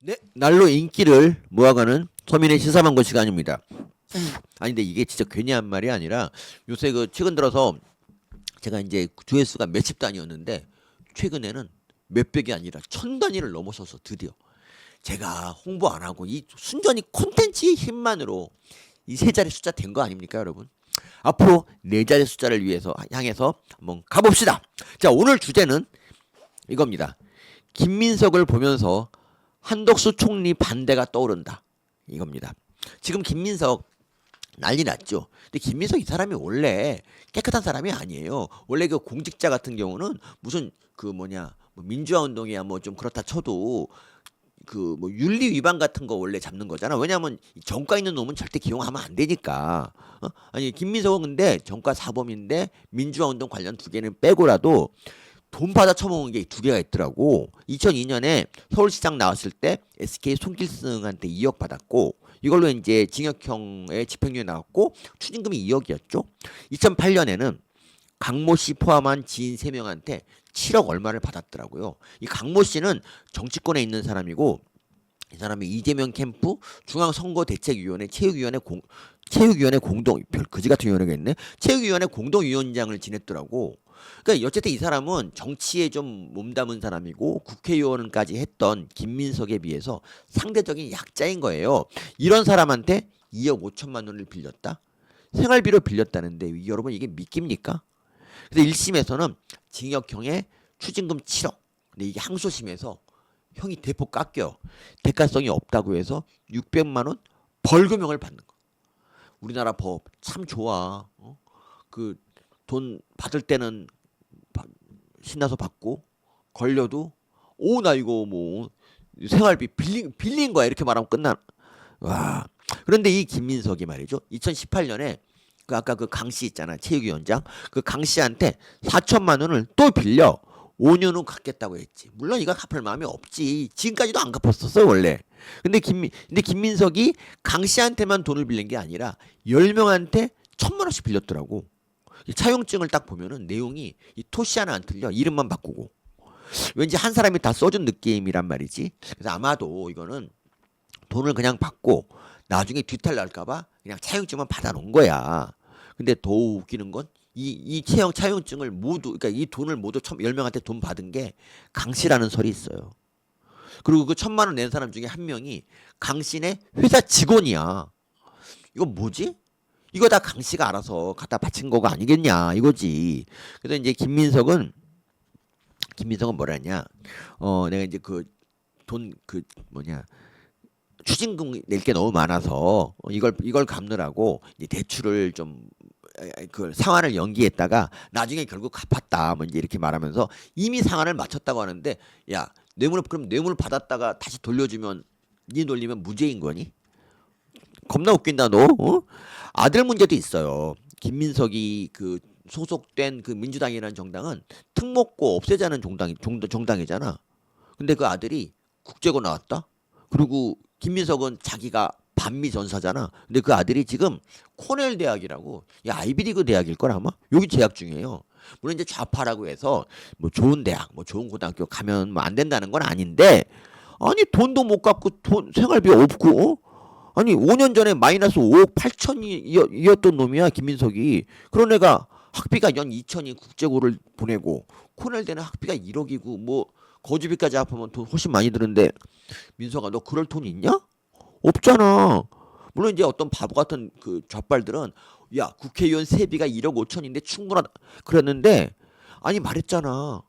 네, 날로 인기를 모아가는 서민의 시사망고 시간입니다. 아니 근데 이게 진짜 괜히 한 말이 아니라 요새 그 최근 들어서 제가 이제 조회수가 몇십 단위였는데 최근에는 몇백이 아니라 천 단위를 넘어서서 드디어 제가 홍보 안 하고 이 순전히 콘텐츠의 힘만으로 이 세 자리 숫자 된 거 아닙니까, 여러분? 앞으로 네 자리 숫자를 위해서 향해서 한번 가봅시다. 자, 오늘 주제는 이겁니다. 김민석을 보면서 한덕수 총리 반대가 떠오른다. 이겁니다. 지금 김민석 난리 났죠. 근데 김민석 이 사람이 원래 깨끗한 사람이 아니에요. 원래 그 공직자 같은 경우는 무슨 그 뭐냐 뭐 민주화 운동이야 뭐 좀 그렇다 쳐도 그 뭐 윤리 위반 같은 거 원래 잡는 거잖아. 왜냐하면 이 정가 있는 놈은 절대 기용하면 안 되니까. 어? 아니 김민석은 근데 정가 사범인데 민주화 운동 관련 두 개는 빼고라도 돈 받아 처먹은 게 두 개가 있더라고. 2002년에 서울시장 나왔을 때 SK 손길승한테 2억 받았고 이걸로 이제 징역형의 집행유예 나왔고 추징금이 2억이었죠. 2008년에는 강모 씨 포함한 지인 3명한테 7억 얼마를 받았더라고요. 이 강모 씨는 정치권에 있는 사람이고 이 사람이 이재명 캠프 중앙선거대책위원회 체육위원회 공 체육위원회 공동 별 그지 같은 위원회가 있네. 체육위원회 공동위원장을 지냈더라고. 그러니까 어쨌든 이 사람은 정치에 좀 몸담은 사람이고 국회의원까지 했던 김민석에 비해서 상대적인 약자인 거예요. 이런 사람한테 2억 5천만 원을 빌렸다? 생활비로 빌렸다는데 이- 여러분 이게 믿깁니까? 그래서 1심에서는 징역형에 추징금 7억. 근데 이게 항소심에서 형이 대폭 깎여. 대가성이 없다고 해서 600만 원 벌금형을 받는 거. 우리나라 법 참 좋아. 어? 그돈 받을 때는 바- 신나서 받고 걸려도 오 나 이거 뭐 생활비 빌린 빌린 거야 이렇게 말하면 끝나. 와. 그런데 이 김민석이 말이죠. 2018년에 그 아까 그 강 씨 있잖아 체육위원장 그 강 씨한테 4천만 원을 또 빌려 5년 후 갚겠다고 했지. 물론 이거 갚을 마음이 없지. 지금까지도 안 갚았었어 원래. 근데 김 근데 김민석이 강 씨한테만 돈을 빌린 게 아니라 10명한테 천만 원씩 빌렸더라고. 이 차용증을 딱 보면은 내용이 이 토시 하나 안 틀려. 이름만 바꾸고. 왠지 한 사람이 다 써준 느낌이란 말이지. 그래서 아마도 이거는 돈을 그냥 받고 나중에 뒤탈 날까봐 그냥 차용증만 받아놓은 거야. 근데 더 웃기는 건 이, 이 차용, 차용증을 모두, 그러니까 이 돈을 모두 천, 10명한테 돈 받은 게 강씨라는 설이 있어요. 그리고 그 천만 원 낸 사람 중에 한 명이 강씨네 회사 직원이야. 이거 뭐지? 이거 다 강씨가 알아서 갖다 바친 거가 아니겠냐 이거지. 그래서 이제 김민석은 김민석은 뭐라냐? 어 내가 이제 그 돈그 뭐냐 추징금 낼 게 너무 많아서 어, 이걸 이걸 갚느라고 이제 대출을 좀 그 상환을 연기했다가 나중에 결국 갚았다 뭐 이제 이렇게 말하면서 이미 상환을 마쳤다고 하는데 야 뇌물 그럼 뇌물 받았다가 다시 돌려주면 네 돌리면 무죄인 거니? 겁나 웃긴다 너. 어? 아들 문제도 있어요. 김민석이 그 소속된 그 민주당이라는 정당은 특목고 없애자는 정당 정, 정당이잖아. 근데 그 아들이 국제고 나왔다. 그리고 김민석은 자기가 반미 전사잖아. 근데 그 아들이 지금 코넬 대학이라고 야 아이비리그 대학일 걸 아마 여기 재학 중이에요. 물론 이제 좌파라고 해서 뭐 좋은 대학, 뭐 좋은 고등학교 가면 뭐 안 된다는 건 아닌데 아니 돈도 못 갚고 돈 생활비 없고 어? 아니 5년 전에 마이너스 5억 8천이었던 놈이야 김민석이 그런 애가 학비가 연 2천이 국제고를 보내고 코넬대는 학비가 1억이고 뭐 거주비까지 합하면 돈 훨씬 많이 드는데 민석아 너 그럴 돈 있냐? 없잖아. 물론 이제 어떤 바보 같은 그 좌빨들은 야 국회의원 세비가 1억 5천인데 충분하다 그랬는데 아니 말했잖아.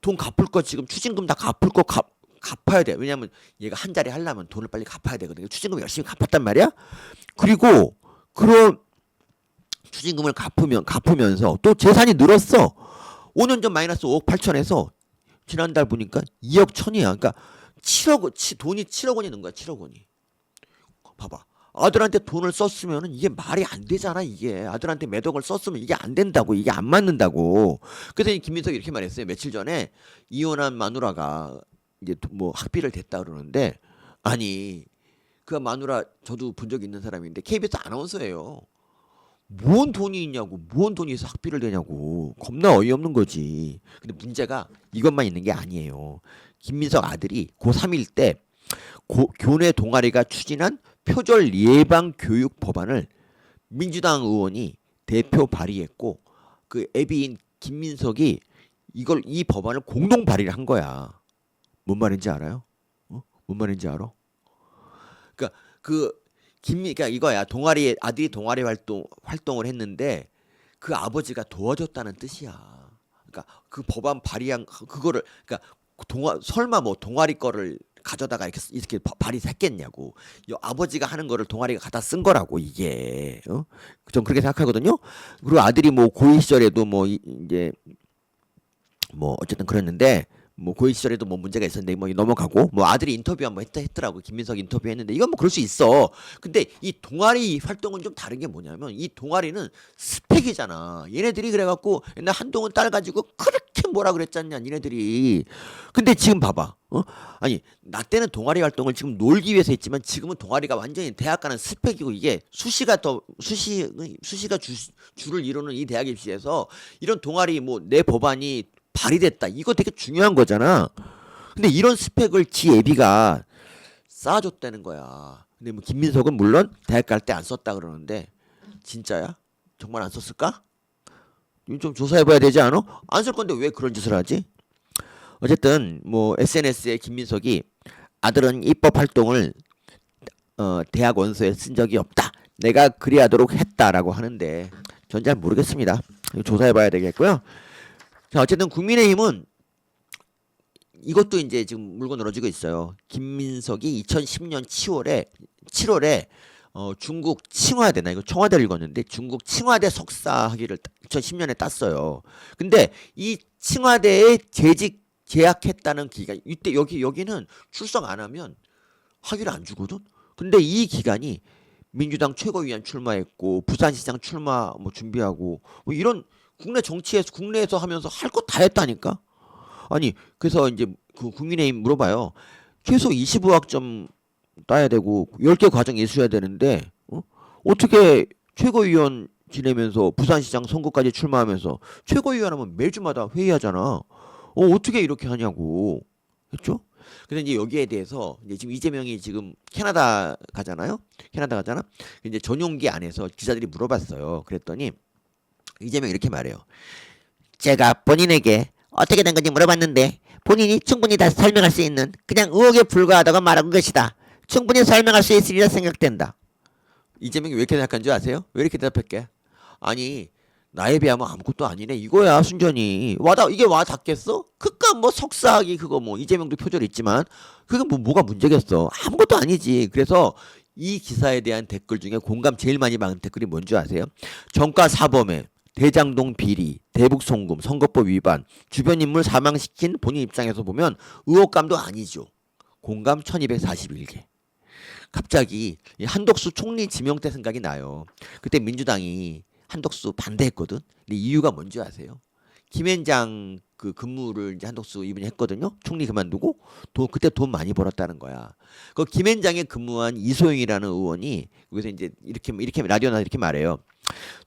돈 갚을 거 지금 추징금 다 갚을 거 갚, 갚아야 돼. 왜냐면 얘가 한 자리 하려면 돈을 빨리 갚아야 되거든. 추징금 열심히 갚았단 말이야. 그리고 그런 추징금을 갚으면 갚으면서 또 재산이 늘었어. 5년 전 마이너스 5억 8천에서 지난달 보니까 2억 천이야. 그러니까 7억 치, 돈이 7억 원이 는 거야. 7억 원이. 봐봐. 아들한테 돈을 썼으면 이게 말이 안 되잖아 이게. 아들한테 매덕을 썼으면 이게 안 된다고 이게 안 맞는다고. 그래서 이 김민석이 이렇게 말했어요. 며칠 전에 이혼한 마누라가 이제 도- 뭐 학비를 댔다 그러는데 아니 그 마누라 저도 본 적 있는 사람인데 KBS 아나운서예요. 뭔 돈이 있냐고 뭔 돈이 있어 학비를 대냐고. 겁나 어이없는 거지. 근데 문제가 이것만 있는 게 아니에요. 김민석 아들이 고3일 때 고, 교내 동아리가 추진한 표절 예방 교육 법안을 민주당 의원이 대표 발의했고 그 애비인 김민석이 이걸 이 법안을 공동 발의를 한 거야. 뭔 말인지 알아요? 어? 뭔 말인지 알아? 그러니까 그 김미 그러니까 이거야. 동아리 아들이 동아리 활동 활동을 했는데 그 아버지가 도와줬다는 뜻이야. 그러니까 그 법안 발의한 그거를 그러니까 동아 설마 뭐 동아리 거를 가져다가 이렇게 쓰- 이렇게 바- 발의했겠냐고. 이 아버지가 하는 거를 동아리가 갖다 쓴 거라고 이게. 어? 전 그렇게 생각하거든요. 그리고 아들이 뭐 고이 시절에도 뭐 이- 이제 뭐 어쨌든 그랬는데 뭐 고이 시절에도 뭐 문제가 있었는데 뭐 넘어가고 뭐 아들이 인터뷰 한번 했다 했더라고. 김민석 인터뷰 했는데 이건 뭐 그럴 수 있어. 근데 이 동아리 활동은 좀 다른 게 뭐냐면 이 동아리는 스펙이잖아. 얘네들이 그래갖고 옛날 한동훈 딸 가지고 그렇게 뭐라 그랬잖냐 니네들이. 근데 지금 봐봐. 어? 아니 나 때는 동아리 활동을 지금 놀기 위해서 했지만 지금은 동아리가 완전히 대학 가는 스펙이고 이게 수시가 더 수시 수시가 주, 주를 이루는 이 대학 입시에서 이런 동아리 뭐 내 법안이 발의됐다. 이거 되게 중요한 거잖아. 근데 이런 스펙을 지 애비가 쌓아줬다는 거야. 근데 뭐 김민석은 물론 대학 갈 때 안 썼다 그러는데 진짜야? 정말 안 썼을까? 좀 조사해봐야 되지 않아? 안 쓸 건데 왜 그런 짓을 하지? 어쨌든 뭐 SNS에 김민석이 아들은 입법 활동을 어, 대학 원서에 쓴 적이 없다. 내가 그리하도록 했다라고 하는데 전 잘 모르겠습니다. 조사해봐야 되겠고요. 자, 어쨌든 국민의힘은 이것도 이제 지금 물고 늘어지고 있어요. 김민석이 2010년 7월에 7월에 어, 중국 칭화대 나 이거 청와대를 읽었는데 중국 칭화대 석사 학위를 2010년에 땄어요. 근데 이 칭화대에 재직 계약했다는 기간 이때 여기 여기는 출석 안 하면 학위를 안 주거든. 근데 이 기간이 민주당 최고위원 출마했고 부산시장 출마 뭐 준비하고 뭐 이런 국내 정치에서 국내에서 하면서 할거다 했다니까. 아니 그래서 이제 그 국민의힘 물어봐요. 최소 25학점 따야 되고 10개 과정 예수해야 되는데 어? 어떻게 최고위원 지내면서 부산시장 선거까지 출마하면서 최고위원 하면 매주마다 회의하잖아. 어 어떻게 이렇게 하냐고 했죠? 그래서 이제 여기에 대해서 이제 지금 이재명이 지금 캐나다 가잖아요. 캐나다 가잖아. 이제 전용기 안에서 기자들이 물어봤어요. 그랬더니 이재명 이렇게 말해요. 제가 본인에게 어떻게 된 건지 물어봤는데 본인이 충분히 다 설명할 수 있는 그냥 의혹에 불과하다고 말한 것이다. 충분히 설명할 수 있으리라 생각된다. 이재명이 왜 이렇게 생각한 줄 아세요? 왜 이렇게 대답할게? 아니 나에 비하면 아무것도 아니네 이거야 순전히 와다 이게 와 닿겠어? 그깟 뭐 석사학위 그거 뭐 이재명도 표절 있지만 그게 뭐 뭐가 문제겠어 아무것도 아니지 그래서 이 기사에 대한 댓글 중에 공감 제일 많이 받은 댓글이 뭔지 아세요? 정가 사범에 대장동 비리, 대북 송금, 선거법 위반, 주변 인물 사망시킨 본인 입장에서 보면 의혹감도 아니죠. 공감 1241개. 갑자기 이 한덕수 총리 지명 때 생각이 나요. 그때 민주당이 한덕수 반대했거든. 근데 이유가 뭔지 아세요? 김현장 그 근무를 이제 한덕수 이분이 했거든요. 총리 그만두고 돈 그때 돈 많이 벌었다는 거야. 그 김현장에 근무한 이소영이라는 의원이 여기서 이제 이렇게 이렇게 라디오나 이렇게 말해요.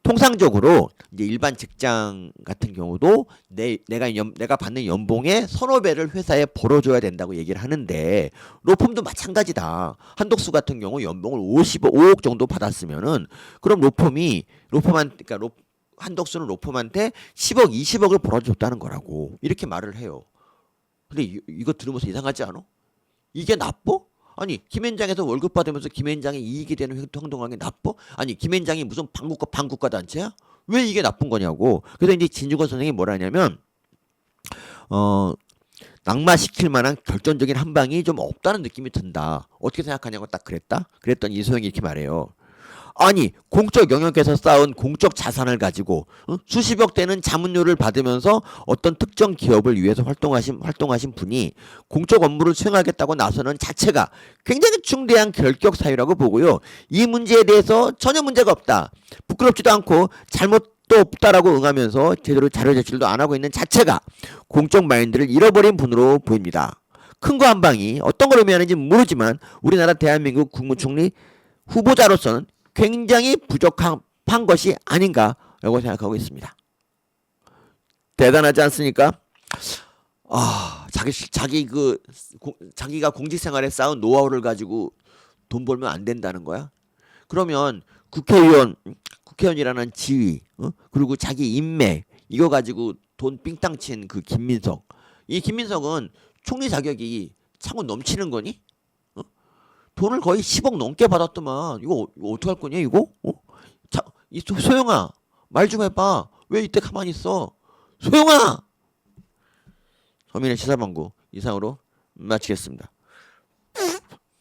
통상적으로 이제 일반 직장 같은 경우도 내 내가 연, 내가 받는 연봉의 서너 배를 회사에 벌어줘야 된다고 얘기를 하는데 로펌도 마찬가지다. 한덕수 같은 경우 연봉을 55억 정도 받았으면은 그럼 로펌이 로펌한 그러니까 로, 한덕수는 로펌한테 10억 20억을 벌어줬다는 거라고 이렇게 말을 해요. 근데 이, 이거 들으면서 이상하지 않아? 이게 나빠? 아니 김현장에서 월급 받으면서 김현장이 이익이 되는 행동하는 게 나빠? 아니 김현장이 무슨 반국가 반국가 단체야? 왜 이게 나쁜 거냐고. 그래서 이제 진주건 선생이 뭐라 하냐면 어 낙마시킬 만한 결정적인 한 방이 좀 없다는 느낌이 든다. 어떻게 생각하냐고 딱 그랬다. 그랬더니 이소영이 이렇게 말해요. 아니 공적 영역에서 쌓은 공적 자산을 가지고 어? 수십억 되는 자문료를 받으면서 어떤 특정 기업을 위해서 활동하신 활동하신 분이 공적 업무를 수행하겠다고 나서는 자체가 굉장히 중대한 결격 사유라고 보고요. 이 문제에 대해서 전혀 문제가 없다. 부끄럽지도 않고 잘못도 없다라고 응하면서 제대로 자료 제출도 안 하고 있는 자체가 공적 마인드를 잃어버린 분으로 보입니다. 큰 거 한 방이 어떤 걸 의미하는지 모르지만 우리나라 대한민국 국무총리 후보자로서는 굉장히 부족한 것이 아닌가라고 생각하고 있습니다. 대단하지 않습니까? 아 자기 시- 자기 그 공- 자기가 공직 생활에 쌓은 노하우를 가지고 돈 벌면 안 된다는 거야? 그러면 국회의원 국회의원이라는 지위 어? 그리고 자기 인맥 이거 가지고 돈 삥땅 친 그 김민석 이 김민석은 총리 자격이 차고 넘치는 거니? 어? 돈을 거의 10억 넘게 받았더만 이거, 이거 어떻게 할 거냐 이거? 어? 자, 이 소- 소영아 말 좀 해봐 왜 이때 가만히 있어 소영아 서민의 시사방구 이상으로 마치겠습니다.